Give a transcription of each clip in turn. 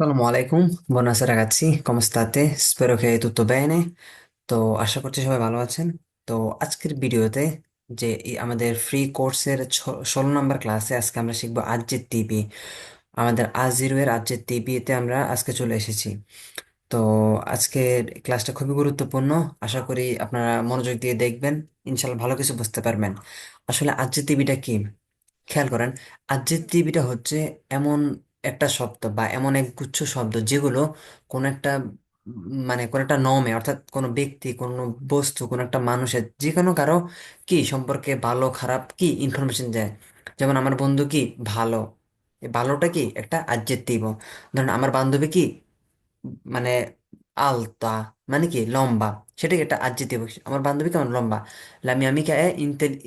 Assalamu alaikum, buonasera ragazzi, come state? Spero che tutto bene। তো আশা করছি সবাই ভালো আছেন তো আজকের ভিডিওতে যে আমাদের ফ্রি কোর্সের ষোলো নম্বর ক্লাসে আজকে আমরা শিখব আজ্জের টিপি আমাদের আজ জিরো এর আজ্জের টিপিতে আমরা আজকে চলে এসেছি তো আজকের ক্লাসটা খুবই গুরুত্বপূর্ণ আশা করি আপনারা মনোযোগ দিয়ে দেখবেন ইনশাল্লাহ ভালো কিছু বুঝতে পারবেন আসলে আজ্জের টিপিটা কি খেয়াল করেন আদজেক্টিভটা হচ্ছে এমন একটা শব্দ বা এমন এক গুচ্ছ শব্দ যেগুলো কোনো একটা মানে কোনো একটা নমে অর্থাৎ কোনো ব্যক্তি, কোনো বস্তু, কোনো একটা মানুষের যে কোনো কারও কি সম্পর্কে ভালো, খারাপ কি ইনফরমেশন দেয়। যেমন আমার বন্ধু কি ভালো ভালোটা কি একটা আদজেক্টিভ ধরেন আমার বান্ধবী কি মানে আলতা মানে কি লম্বা সেটা কি একটা আদজেক্টিভ আমার বান্ধবী কেমন লম্বা? la আমি è inte-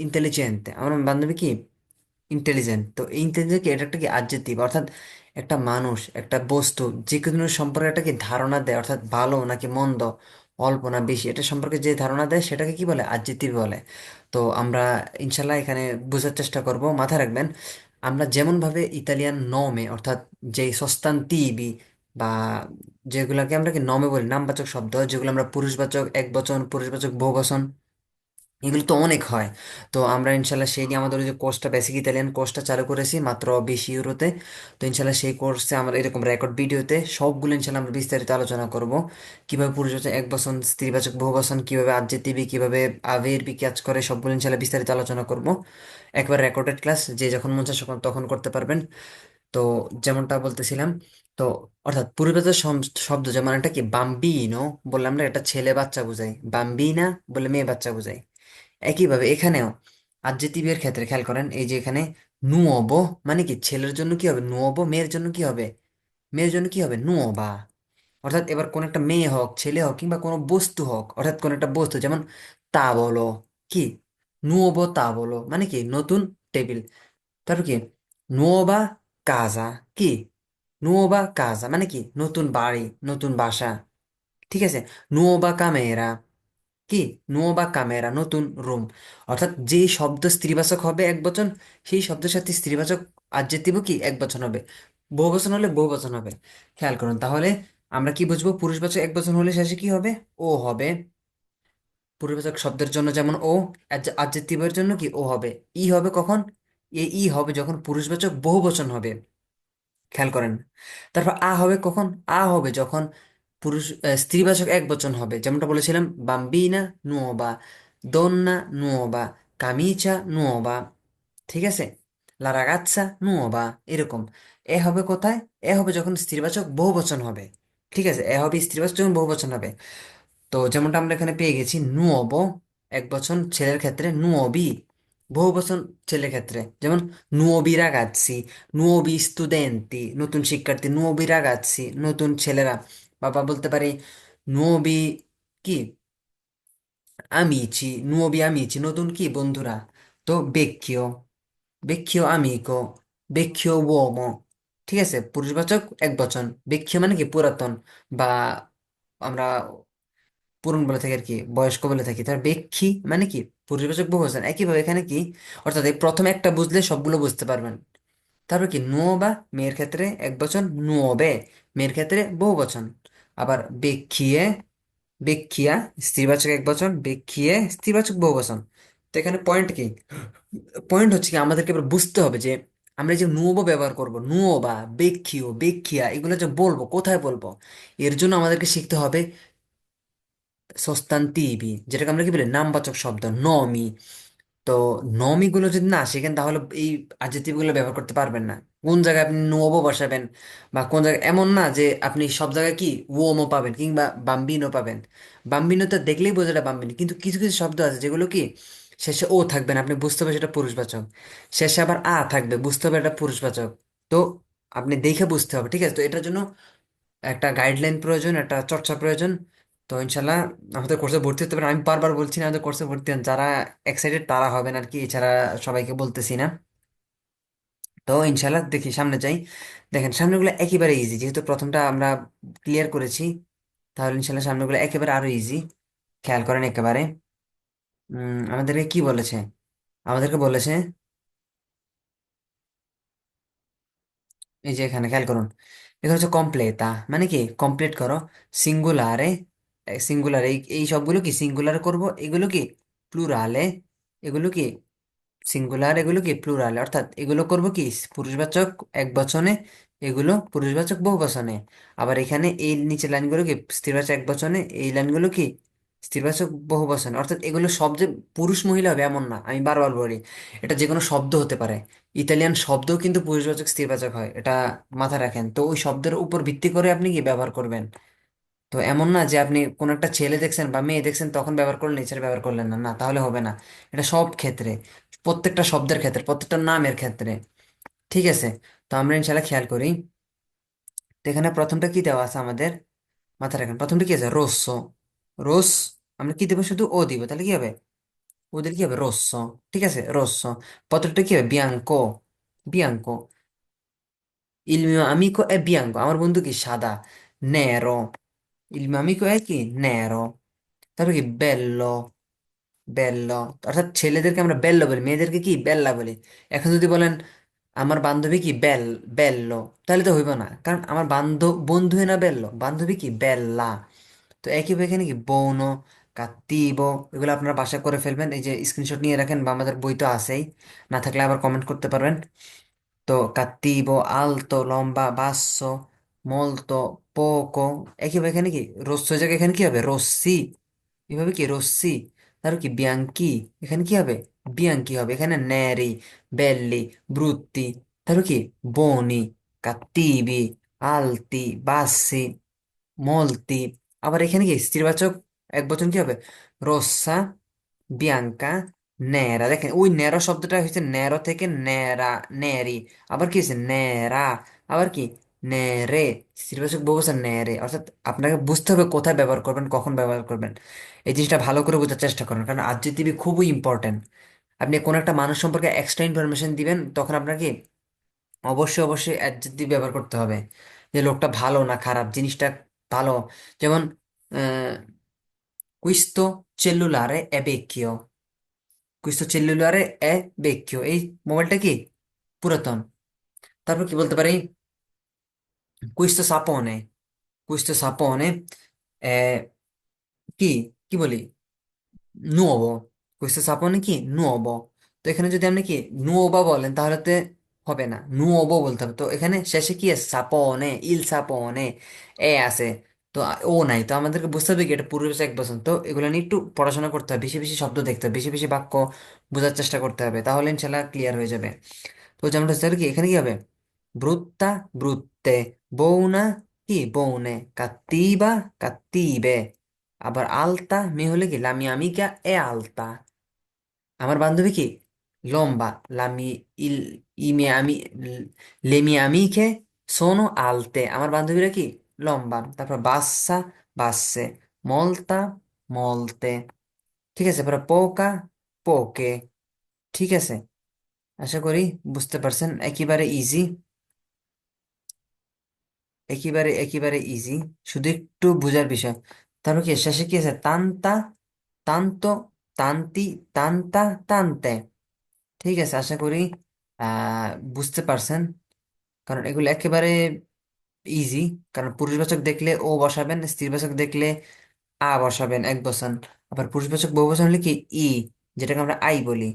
আমার বান্ধবী কি ইন্টেলিজেন্ট তো ইন্টেলিজেন্ট কি, এটা একটা কি অ্যাডজেক্টিভ অর্থাৎ একটা মানুষ, একটা বস্তু যে কোনো সম্পর্কে একটা কি ধারণা দেয়, অর্থাৎ ভালো নাকি মন্দ, অল্প না বেশি, এটা সম্পর্কে যে ধারণা দেয় সেটাকে কি বলে? অ্যাডজেক্টিভ বলে। তো আমরা ইনশাল্লাহ এখানে বোঝার চেষ্টা করব। মাথায় রাখবেন, আমরা যেমনভাবে ইতালিয়ান নমে, অর্থাৎ যেই সস্তান্তিবি বা যেগুলোকে আমরা কি নমে বলি, নামবাচক শব্দ, যেগুলো আমরা পুরুষবাচক, একবচন, পুরুষবাচক, বহুবচন এগুলো তো অনেক হয়। তো আমরা ইনশাল্লাহ সেই নিয়ে আমাদের ওই যে কোর্সটা বেসিক ইতালিয়ান কোর্সটা চালু করেছি মাত্র বিশ ইউরোতে। তো ইনশাল্লাহ সেই কোর্সে আমরা এরকম রেকর্ড ভিডিওতে সবগুলো ইনশাল্লাহ আমরা বিস্তারিত আলোচনা করব। কীভাবে পুরুষবাচক এক বচন স্ত্রীবাচক, বহু বচন কীভাবে আদজেক্টিভি কীভাবে আবের বি কাজ করে সবগুলো ইনশাল্লাহ বিস্তারিত আলোচনা করব। একবার রেকর্ডেড ক্লাস যে যখন মন চায় তখন করতে পারবেন। তো যেমনটা বলতেছিলাম, তো অর্থাৎ পূর্বের শব্দ যেমন একটা কি? বাম্বিনো বললাম না, এটা ছেলে বাচ্চা বোঝায়। বাম্বিনা বলে মেয়ে বাচ্চা বোঝায়। একইভাবে এখানেও আদজেক্টিভের ক্ষেত্রে খেয়াল করেন, এই যে এখানে নুয়োবো মানে কি? ছেলের জন্য কি হবে? নুয়োবো মেয়ের জন্য কি হবে? মেয়ের জন্য কি হবে? নুয়োবা। অর্থাৎ এবার কোন একটা মেয়ে হোক, ছেলে হোক কিংবা কোনো বস্তু হোক, অর্থাৎ কোন একটা বস্তু, যেমন তা বলো, কি? নুয়োবো তা বলো মানে কি? নতুন টেবিল। তারপর কি? নুয়োবা কাজা, কি? নুয়োবা কাজা মানে কি? নতুন বাড়ি, নতুন বাসা। ঠিক আছে? নুয়োবা কামেরা কি? নো বা কামেরা, নতুন রুম। অর্থাৎ যেই শব্দ স্ত্রীবাচক হবে এক বচন, সেই শব্দের সাথে স্ত্রীবাচক adjective কি? এক বচন হবে। বহুবচন হলে বহুবচন হবে। খেয়াল করুন, তাহলে আমরা কি বুঝব? পুরুষবাচক এক বচন হলে শেষে কি হবে? ও হবে। পুরুষবাচক শব্দের জন্য যেমন ও adjective-এর জন্য কি? ও হবে। ই হবে কখন? এ ই হবে যখন পুরুষবাচক বহুবচন হবে। খেয়াল করেন। তারপর আ হবে কখন? আ হবে যখন পুরুষ স্ত্রীবাচক এক বচন হবে। যেমনটা বলেছিলাম, বাম্বিনা নুয়োবা, দন্না নুয়োবা, কামিচা নুয়োবা, ঠিক আছে? লা রাগাচ্ছা নুয়োবা, এরকম। এ হবে কোথায়? এ হবে যখন স্ত্রীবাচক বহুবচন হবে। ঠিক আছে? এ হবে স্ত্রীবাচক যখন বহুবচন হবে। তো যেমনটা আমরা এখানে পেয়ে গেছি, নুয়োবো এক বচন ছেলের ক্ষেত্রে, নুয়োবি বহু বচন ছেলের ক্ষেত্রে। যেমন নুয়োবি রাগাচ্ছি নুয়োবি স্টুডেন্টি নতুন শিক্ষার্থী নুয়োবি রাগাচ্ছি নতুন ছেলেরা। বাবা বলতে পারি নুয়োবি কি আমিচি নুয়োবি আমিচি নতুন কি বন্ধুরা তো বেক্কিও বেক্কিও আমিকো বেক্কিও উomo ঠিক আছে পুরুষবাচক এক বচন বেক্কিও মানে কি পুরাতন বা আমরা পুরন বলে থাকি আর কি বয়স্ক বলে থাকি তার বেক্ষী মানে কি পরিবেশক বহুবচন একইভাবে এখানে কি অর্থাৎ প্রথম একটা বুঝলে সবগুলো বুঝতে পারবেন তারপর কি নুয়োবা মেয়ের ক্ষেত্রে এক বচন নুয়োবে মেয়ের ক্ষেত্রে বহু বচন। আবার বেক্ষিয়ে বেক্ষিয়া স্ত্রীবাচক এক বচন বেক্ষিয়ে স্ত্রীবাচক বহু বচন। তো এখানে পয়েন্ট কি? পয়েন্ট হচ্ছে কি আমাদেরকে এবার বুঝতে হবে যে আমরা যে নুয়োবা ব্যবহার করব নুয়োবা বেক্ষিও বেক্ষিয়া এগুলো যে বলব, কোথায় বলব? এর জন্য আমাদেরকে শিখতে হবে সস্তান্তিবি যেটাকে আমরা কি বলি? নামবাচক শব্দ, নমি। তো নমি গুলো যদি না শিখেন, তাহলে এই adjective গুলো ব্যবহার করতে পারবেন না। কোন জায়গায় আপনি নোবো বসাবেন বা কোন জায়গায়, এমন না যে আপনি সব জায়গায় কি ওমো পাবেন কিংবা বাম্বিনো পাবেন। বাম্বিনো তো দেখলেই বোঝা যায় বাম্বিনো কিন্তু কিছু কিছু শব্দ আছে যেগুলো কি শেষে ও থাকবে না, আপনি বুঝতে হবে সেটা পুরুষবাচক। শেষে আবার আ থাকবে, বুঝতে হবে এটা পুরুষবাচক। তো আপনি দেখে বুঝতে হবে, ঠিক আছে? তো এটার জন্য একটা গাইডলাইন প্রয়োজন, একটা চর্চা প্রয়োজন। তো ইনশাল্লাহ আমাদের কোর্সে ভর্তি হতে পারেন। আমি বারবার বলছি না আমাদের কোর্সে ভর্তি হন যারা এক্সাইটেড তারা হবেন আর কি এছাড়া সবাইকে বলতেছি না। তো ইনশাল্লাহ দেখি সামনে যাই। দেখেন সামনেগুলো একেবারে ইজি যেহেতু প্রথমটা আমরা ক্লিয়ার করেছি তাহলে ইনশাল্লাহ সামনেগুলো একেবারে আরও ইজি খেয়াল করেন একেবারে। উম, আমাদেরকে কি বলেছে? আমাদেরকে বলেছে এই যে এখানে খেয়াল করুন এখানে হচ্ছে কমপ্লেতা মানে কি? কমপ্লিট করো সিঙ্গুলারে সিঙ্গুলার এই এই সবগুলো কি সিঙ্গুলার করব? এগুলো কি প্লুরালে এগুলো কি সিঙ্গুলার এগুলো কি প্লুরালে অর্থাৎ এগুলো করব কি পুরুষবাচক এক বচনে এগুলো পুরুষবাচক বহু বচনে আবার এখানে এই নিচের লাইনগুলো কি স্ত্রীবাচক এক বচনে এই লাইনগুলো কি স্ত্রীবাচক বহু বচনে অর্থাৎ এগুলো সব যে পুরুষ মহিলা হবে এমন না, আমি বারবার বলি, এটা যে কোনো শব্দ হতে পারে। ইতালিয়ান শব্দও কিন্তু পুরুষবাচক স্ত্রীবাচক হয়, এটা মাথায় রাখেন। তো ওই শব্দের উপর ভিত্তি করে আপনি কি ব্যবহার করবেন? তো এমন না যে আপনি কোন একটা ছেলে দেখছেন বা মেয়ে দেখছেন, তখন ব্যবহার করলেন এছাড়া ব্যবহার করলেন না। না, তাহলে হবে না। এটা সব ক্ষেত্রে, প্রত্যেকটা শব্দের ক্ষেত্রে, প্রত্যেকটা নামের ক্ষেত্রে। ঠিক আছে? তো আমরা ইনশাল্লাহ খেয়াল করি। তো এখানে প্রথমটা কি দেওয়া আছে আমাদের? মাথায় রাখেন। প্রথমটা কি আছে? রোসো রোস আমরা কি দেবো? শুধু ও দিব। তাহলে কি হবে? ওদের কি হবে? রোসো ঠিক আছে? রোসো প্রথমটা কি হবে? বিয়াঙ্কো। বিয়াঙ্কো। mio amico è bianco আমার বন্ধু কি? সাদা। nero il mio amico è কি nero. তারপরে কি বেল্লো বেল্লো অর্থাৎ ছেলেদেরকে আমরা বেল্লো বলি মেয়েদেরকে কি বেল্লা বলি এখন যদি বলেন আমার বান্ধবী কি বেল বেল্লো তাহলে তো হইব না কারণ আমার বান্ধব বন্ধু না বেল্লো বান্ধবী কি বেল্লা তো একইভাবে এখানে কি বৌনো কাত্তিব এগুলো আপনারা বাসা করে ফেলবেন এই যে স্ক্রিনশট নিয়ে রাখেন বা আমাদের বই তো আছেই না থাকলে আবার কমেন্ট করতে পারবেন তো cattivo, alto, লম্বা, basso, molto, poco. একইভাবে এখানে কি রস্য জায়গায় এখানে কি হবে রশ্মি এভাবে কি রশ্মি তারপর কি বিয়াঙ্কি এখানে কি হবে বিয়াঙ্কি হবে এখানে ন্যারি বেল্লি ব্রুত্তি তারপর কি বনি cattivi alti bassi molti. আবার এখানে কি স্ত্রীবাচক এক বচন কি হবে রোসা বিয়াঙ্কা ন্যারা দেখেন ওই ন্যারো শব্দটা হচ্ছে ন্যারো থেকে ন্যারা ন্যারি আবার কি হচ্ছে ন্যারা আবার কি ন্যারে স্ত্রীবাচক বহু বচন ন্যারে অর্থাৎ আপনাকে বুঝতে হবে কোথায় ব্যবহার করবেন, কখন ব্যবহার করবেন। এই জিনিসটা ভালো করে বোঝার চেষ্টা করুন, কারণ আদজেক্টিভ খুবই ইম্পর্টেন্ট আপনি কোনো একটা মানুষ সম্পর্কে এক্সট্রা ইনফরমেশন দিবেন, তখন আপনাকে অবশ্যই অবশ্যই অ্যাডজেক্টিভ ব্যবহার করতে হবে, যে লোকটা ভালো না খারাপ, জিনিসটা ভালো। যেমন কুইস্তো চেল্লুলারে এ vecchio কুইস্তো চেল্লুলারে এ vecchio এই মোবাইলটা কি? পুরাতন। তারপর কি বলতে পারি? কুইস্তো সাপোনে কুইস্তো সাপোনে এ কি কি বলি নুয়োবো questo sapone কি নুয়োবো তো এখানে যদি আপনি কি নুয়োবা বলেন তাহলে তো হবে না নুয়োবো বলতে হবে তো এখানে শেষে কি আছে সাপনে ইল সাপনে এ আছে তো ও নাই তো আমাদেরকে বুঝতে হবে কি এটা পূর্বপুরুষ এক বছর তো এগুলো নিয়ে একটু পড়াশোনা করতে হবে বেশি বেশি শব্দ দেখতে হবে বেশি বেশি বাক্য বোঝার চেষ্টা করতে হবে তাহলে ইনশাল্লাহ ক্লিয়ার হয়ে যাবে তো যেমন কি এখানে কি হবে ব্রুত্তা ব্রুত্তে বউনা কি বউনে কাত্তিবা কাত্তিবে আবার আলতা মে হলে কি লামি আমিকা এ আলতা আমার বান্ধবী কি লম্বা লামি ইল ইমে আমি লেমি আমিকে সোনো আলতে আমার বান্ধবীরা কি লম্বা তারপর বাসা বাসে মলতা মলতে ঠিক আছে এবার পোকা পোকে ঠিক আছে আশা করি বুঝতে পারছেন একেবারে ইজি একেবারে একেবারে ইজি শুধু একটু বোঝার বিষয়। তারপর কি, শেষে কি আছে? তান্তা, তান্ত, তান্তি, তান্তা, তান্তে। ঠিক আছে, আশা করি, আহ, বুঝতে পারছেন। কারণ এগুলো একেবারে ইজি কারণ পুরুষবাচক দেখলে ও বসাবেন, স্ত্রীবাচক দেখলে আ বসাবেন, এক বসান। আবার পুরুষবাচক বহুবচন হলে কি? ই, যেটাকে আমরা আই বলি।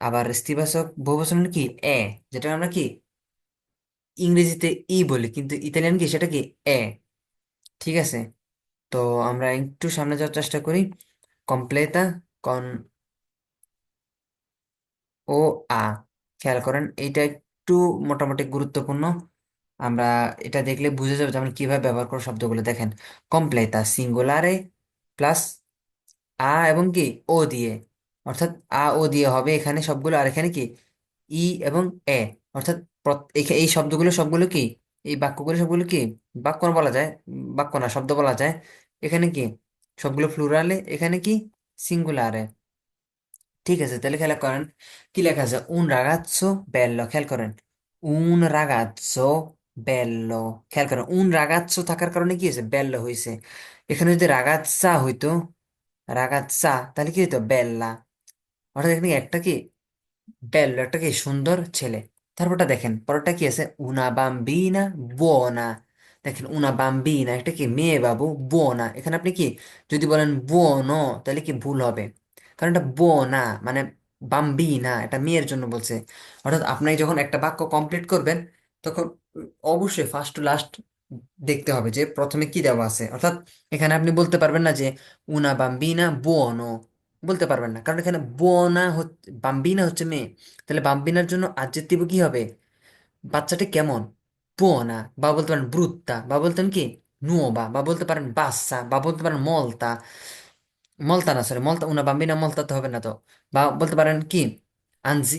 আবার স্ত্রীবাচক বহুবচন হলে কি? এ, যেটাকে আমরা কি? ইংরেজিতে ই বলি, কিন্তু ইতালিয়ান কি সেটা কি? এ। ঠিক আছে? তো আমরা একটু সামনে যাওয়ার চেষ্টা করি। কমপ্লেতা কন ও আ খেয়াল করেন, এইটা একটু মোটামুটি গুরুত্বপূর্ণ। আমরা এটা দেখলে বুঝে যাবে যে আমরা কীভাবে ব্যবহার করব শব্দগুলো। দেখেন কমপ্লেতা সিঙ্গুলারে প্লাস আ এবং কি? ও দিয়ে। অর্থাৎ আ ও দিয়ে হবে এখানে সবগুলো। আর এখানে কি? ই এবং এ। অর্থাৎ এই শব্দগুলো সবগুলো কি? এই বাক্যগুলো সবগুলো কি? বাক্য বলা যায়? বাক্য না, শব্দ বলা যায়। এখানে কি? সবগুলো প্লুরালে। এখানে কি? সিঙ্গুলারে। ঠিক আছে, তাহলে খেয়াল করেন। কি লেখা আছে? un ragazzo bello খেয়াল করেন। un ragazzo bello খেয়াল করেন। উন ragazzo থাকার কারণে কি হয়েছে? bello হয়েছে। এখানে যদি রাগাচ্ছা হইতো, রাগাচ্ছা, তাহলে কি হইতো? বেল্লা। অর্থাৎ এখানে একটা কি? বেল্লো, একটা কি? সুন্দর ছেলে। তারপরটা দেখেন, পরেরটা কি আছে? উনা বাম্বিনা বুওনা দেখেন উনা বাম্বিনা এটা কি? মেয়ে বাবু বুওনা এখানে আপনি কি, যদি বলেন বুওনো তাহলে কি ভুল হবে? কারণ এটা বুওনা মানে বাম্বিনা এটা মেয়ের জন্য বলছে। অর্থাৎ আপনি যখন একটা বাক্য কমপ্লিট করবেন, তখন অবশ্যই ফার্স্ট টু লাস্ট দেখতে হবে যে প্রথমে কি দেওয়া আছে। অর্থাৎ এখানে আপনি বলতে পারবেন না যে উনা বাম্বিনা বুওনো বলতে পারবেন না। কারণ এখানে বুওনা হচ্ছে বাম্বিনা হচ্ছে মেয়ে। তাহলে বাম্বিনার জন্য আডজেক্টিভ কি হবে? বাচ্চাটি কেমন? বুওনা বা বলতে পারেন ব্রুত্তা বা বলতেন কি? নুওবা বা বলতে পারেন বাচ্চা বা বলতে পারেন মলতা। মলতা না সরি মলতা, উনা বাম্বিনা, মলতা তো হবে না তো। বা বলতে পারেন কি? আনজি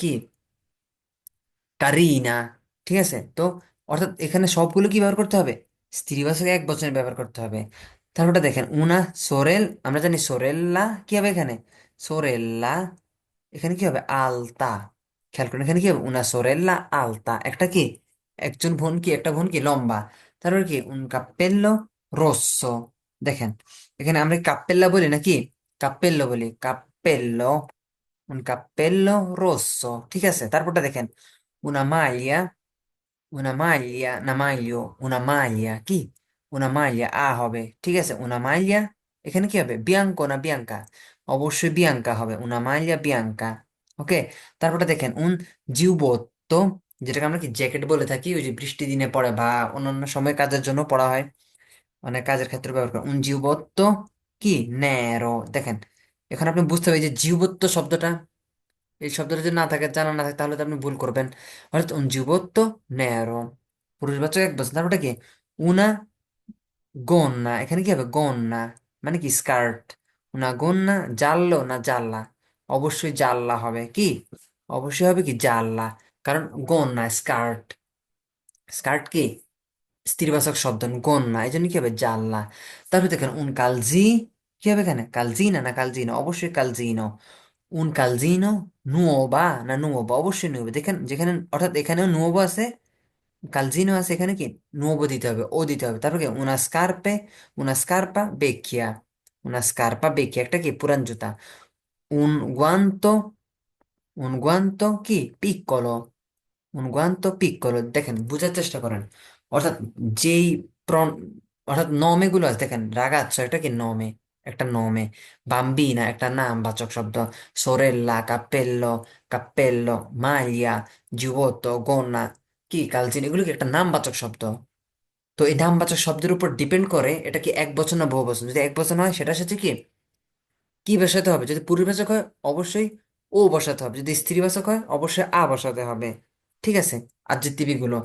কি? কারিনা। ঠিক আছে? তো অর্থাৎ এখানে সবগুলো কি ব্যবহার করতে হবে? স্ত্রীবাচক এক বচনে ব্যবহার করতে হবে। তারপরটা দেখেন, উনা, সোরেল, আমরা জানি সোরেল্লা কি হবে এখানে? সোরেল্লা, এখানে কি হবে? আলতা। খেয়াল করুন, এখানে কি হবে? উনা, সোরেল্লা, আলতা। একটা কি? একজন বোন কি? একটা বোন কি? লম্বা। তারপর কি? উন কাপ্পেল্লো রোসো দেখেন, এখানে আমরা কাপ্পেল্লা বলি নাকি? কাপ্পেল্লো বলি। কাপ্পেল্লো un cappello rosso ঠিক আছে তারপরটা দেখেন una maglia una maglia না মাইলিও una maglia কি? Una maglia. আ হবে, ঠিক আছে, una maglia, এখানে কি হবে? বিয়াঙ্কো না বিয়াঙ্কা অবশ্যই বিয়াঙ্কা হবে, una maglia bianca ওকে তারপরটা দেখেন, un giubbotto, যেটাকে আমরা কি জ্যাকেট বলে থাকি, ওই যে বৃষ্টি দিনে পরে বা অন্যান্য সময় কাজের জন্য পরা হয় অনেক কাজের ক্ষেত্রে ব্যবহার করে। un giubbotto কি? নেরো দেখেন, এখন আপনি বুঝতে হবে যে জিউবত্ত শব্দটা, এই শব্দটা যদি না থাকে, জানা না থাকে, তাহলে তো আপনি ভুল করবেন। অর্থাৎ un giubbotto পুরুষ পুরুষবাচক এক বছর তারপরে কি? উনা গন্না, এখানে কি হবে গন্না? মানে কি স্কার্ট না গন্না, জাল্লো না জাল্লা? অবশ্যই জাল্লা হবে। কি? অবশ্যই হবে কি জাল্লা? কারণ গন্না স্কার্ট স্কার্ট কি? স্ত্রীবাচক শব্দ, গন্না। এই জন্য কি হবে জাল্লা? তারপরে দেখেন, উন কালজি, কি হবে এখানে? কালজিনা না কালজিনো? অবশ্যই কালজিনো। উন কালজিনো, নুয়োবা না নুয়োবা? অবশ্যই নুয়োবা। দেখেন, যেখানে, অর্থাৎ এখানেও নুয়োবা আছে কালজিনো আছে এখানে কি? নুয়োবো দিতে হবে ও দিতে হবে। তারপর কি? উনা স্কার্পে উনা স্কার্পা বেকিয়া উনা স্কার্পা বেকিয়া একটা কি? পুরান জুতা। উন গুয়ান্তো উন গুয়ান্তো কি? পিক্কলো un guanto piccolo দেখেন, বোঝার চেষ্টা করেন। অর্থাৎ যেই প্রন, অর্থাৎ নমে গুলো আছে, দেখেন, রাগাচ্ছ এটা কি? নমে, একটা নমে। বাম্বিনা একটা নাম, বাচক শব্দ। সোরেল্লা কাপ্পেল্লো কাপ্পেল্লো মাইয়া যুবত গন্না কি কালচিন? এগুলো কি একটা নামবাচক শব্দ? তো এই নামবাচক শব্দের উপর ডিপেন্ড করে এটা কি এক বছর না বহু বছর? যদি এক বছর হয়, সেটা সাথে কি? কি বসাতে হবে? যদি পরিবাচক হয়, অবশ্যই ও বসাতে হবে। যদি স্ত্রীবাচক হয়, অবশ্যই আ বসাতে হবে। ঠিক আছে? আর adjective গুলো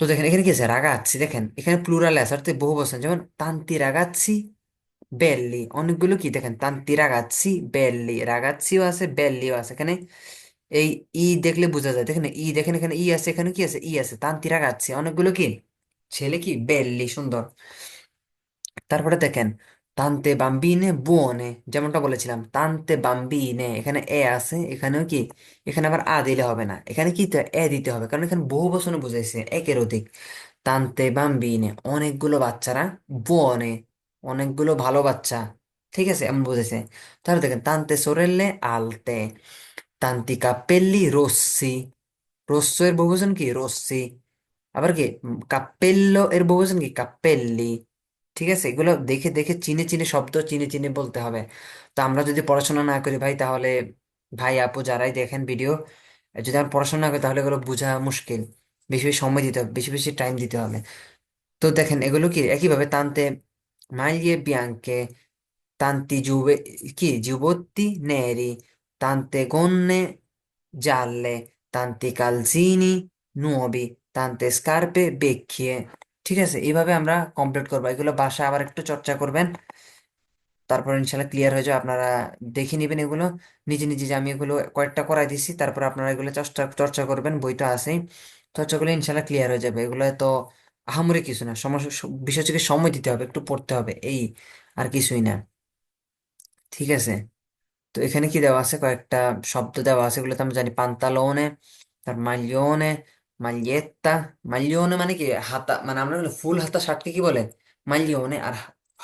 তো দেখেন, এখানে কি আছে? রাগাচ্ছি। দেখেন, এখানে প্লুরাল আছে, অর্থাৎ বহু বচন। যেমন, তান্তি রাগাচ্ছি, বেল্লি। অনেকগুলো কি? দেখেন, তান্তি রাগাচ্ছি, বেল্লি। রাগাচ্ছিও আছে, বেল্লিও আছে। এখানে এই ই দেখলে বোঝা যায়। দেখেন ই, দেখেন এখানে ই আছে, এখানে কি আছে? ই আছে। তান্তি রাগাচ্ছি অনেকগুলো কি? ছেলে কি? বেল্লি, সুন্দর। তারপরে দেখেন, তান্তে বাম্বিনে বুওনে যেমনটা বলেছিলাম, তান্তে বাম্বিনে, এখানে এ আছে, এখানেও কি? এখানে আবার আ দিলে হবে না। এখানে কি এ দিতে হবে। কারণ এখানে বহু বচনে বুঝাইছে, একের অধিক। তান্তে বাম্বিনে, অনেকগুলো বাচ্চারা বুওনে অনেকগুলো ভালো বাচ্চা, ঠিক আছে? এমন বুঝেছে তাহলে দেখেন, তান্তে সোরেল্লে আলতে। তান্তি কাপ্পেল্লি রossi রোস্সো এর বহুবচন কি রossi আবার কি কাপ্পেল্লো এর বহুবচন কি কাপ্পেল্লি ঠিক আছে, এগুলো দেখে দেখে চিনে চিনে শব্দ, চিনে চিনে বলতে হবে। তো আমরা যদি পড়াশোনা না করি ভাই, তাহলে ভাই, আপু যারাই দেখেন ভিডিও যদি আমরা পড়াশোনা না করি, তাহলে এগুলো বোঝা মুশকিল। বেশি বেশি সময় দিতে হবে, বেশি বেশি টাইম দিতে হবে। তো দেখেন, এগুলো কি, একইভাবে টানতে maglie bianche তান্তি giuve কি, যুবতী neri tante gonne gialle, tanti calzini nuovi, tante scarpe vecchie. ঠিক আছে, এইভাবে আমরা কমপ্লিট করব। এগুলো বাসায় আবার একটু চর্চা করবেন। তারপর ইনশাল্লাহ ক্লিয়ার হয়ে যাবে, আপনারা দেখে নেবেন এগুলো। নিজে নিজে যে আমি এগুলো কয়েকটা করাই দিছি, তারপর আপনারা এগুলো চর্চা চর্চা করবেন, বই তো আছেই। চর্চা করলে ইনশাল্লাহ ক্লিয়ার হয়ে যাবে। এগুলো তো আহামরি কিছু না সমস্যা বিষয় সময় দিতে হবে, একটু পড়তে হবে, এই আর কিছুই না। ঠিক আছে? তো এখানে কি দেওয়া আছে? কয়েকটা শব্দ দেওয়া আছে। এগুলো তো আমরা জানি পান্তালোনে, তার মালিওনে, মালিয়েত্তা, মালিওনে মানে কি? হাতা মানে আমরা ফুল হাতা শার্টকে কি বলে? মালিওনে। আর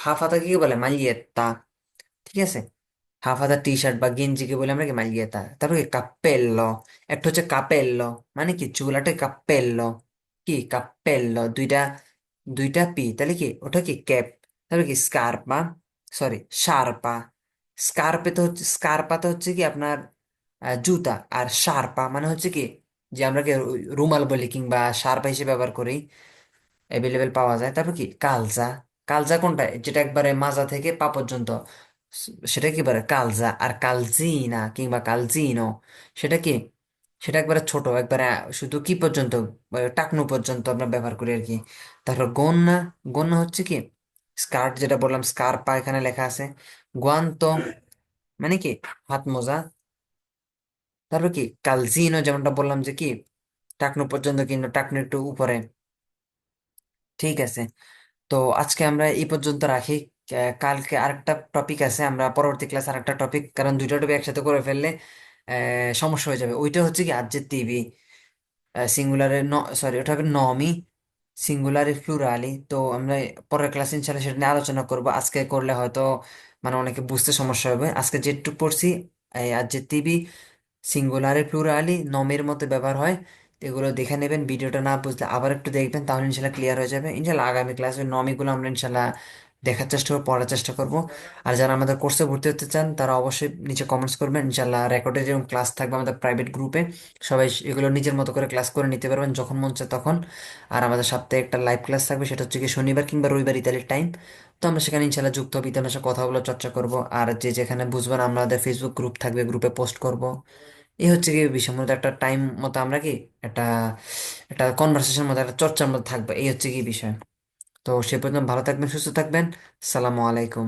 হাফ হাতাকে কি বলে? মালিয়েত্তা। ঠিক আছে? হাফ হাতা টি শার্ট বা গেঞ্জিকে বলে আমরা কি? মালিয়েতা তারপর কি? কাপ্পেল্লো। একটা হচ্ছে কাপেল্লো মানে কি? চুলাটা কাপ্পেল্লো। কি? কাপ্পেল্লো। দুইটা দুইটা পি। তাহলে কি? ওটা কি? ক্যাপ। তারপরে কি? স্কার্পা। সরি, শার্পা। স্কার্পে তো হচ্ছে স্কার্পাতে হচ্ছে কি আপনার জুতা আর শার্পা মানে হচ্ছে কি যে আমরা কি রুমাল বলি কিংবা শার্পা হিসেবে ব্যবহার করি অ্যাভেলেবেল পাওয়া যায়। তারপর কি? কালজা কালজা কোনটা? যেটা একবারে মাজা থেকে পা পর্যন্ত। সেটা কি বলে কালজা আর কালজিনা কিংবা কালজিনো সেটা কি? সেটা একবারে ছোট, একবারে শুধু কি পর্যন্ত? টাকনু পর্যন্ত আমরা ব্যবহার করি আর কি। তারপর গন্না গন্না হচ্ছে কি স্কার্ট যেটা বললাম, স্কার্পা এখানে লেখা আছে। গুয়ান্ত মানে কি? হাত মোজা তারপর কি? কালজিনো যেমনটা বললাম যে কি? টাকনু পর্যন্ত কিন্তু টাকনু একটু উপরে। ঠিক আছে। তো আজকে আমরা এই পর্যন্ত রাখি। কালকে আরেকটা টপিক আছে, আমরা পরবর্তী ক্লাস আরেকটা টপিক কারণ দুইটা টপিক একসাথে করে ফেললে সমস্যা হয়ে যাবে। ওইটা হচ্ছে কি আজজেক্টিভি সিঙ্গুলারে ন সরি ওটা হবে নমি। সিঙ্গুলারে প্লুরালি তো আমরা পরের ক্লাসে ইনশাল্লাহ সেটা নিয়ে আলোচনা করব। আজকে করলে হয়তো মানে অনেকে বুঝতে সমস্যা হবে। আজকে যেটুকু পড়ছি, এই টিভি সিঙ্গুলারে প্লুরালি নমের মতো ব্যবহার হয়, এগুলো দেখে নেবেন। ভিডিওটা না বুঝলে আবার একটু দেখবেন, তাহলে ইনশাল্লাহ ক্লিয়ার হয়ে যাবে। ইনশাল্লাহ আগামী ক্লাসে নমিগুলো আমরা ইনশাল্লাহ দেখার চেষ্টা করব, পড়ার চেষ্টা করব। আর যারা আমাদের কোর্সে ভর্তি হতে চান, তারা অবশ্যই নিচে কমেন্টস করবেন। ইনশাল্লাহ রেকর্ডে যেরকম ক্লাস থাকবে আমাদের প্রাইভেট গ্রুপে সবাই এগুলো নিজের মতো করে ক্লাস করে নিতে পারবেন যখন মন চায় তখন। আর আমাদের সপ্তাহে একটা লাইভ ক্লাস থাকবে, সেটা হচ্ছে কি শনিবার কিংবা রবিবার ইতালির টাইম তো আমরা সেখানে ইনশাল্লাহ যুক্ত হব, ইতালির সাথে কথাগুলো চর্চা করব। আর যে যেখানে বুঝবেন আমাদের ফেসবুক গ্রুপ থাকবে গ্রুপে পোস্ট করব। এই হচ্ছে কি বিষয় মতো একটা টাইম মতো আমরা কি, একটা একটা কনভারসেশন মতো, একটা চর্চার মধ্যে থাকবে। এই হচ্ছে কি বিষয়। তো সে পর্যন্ত ভালো থাকবেন সুস্থ থাকবেন। সালামু আলাইকুম।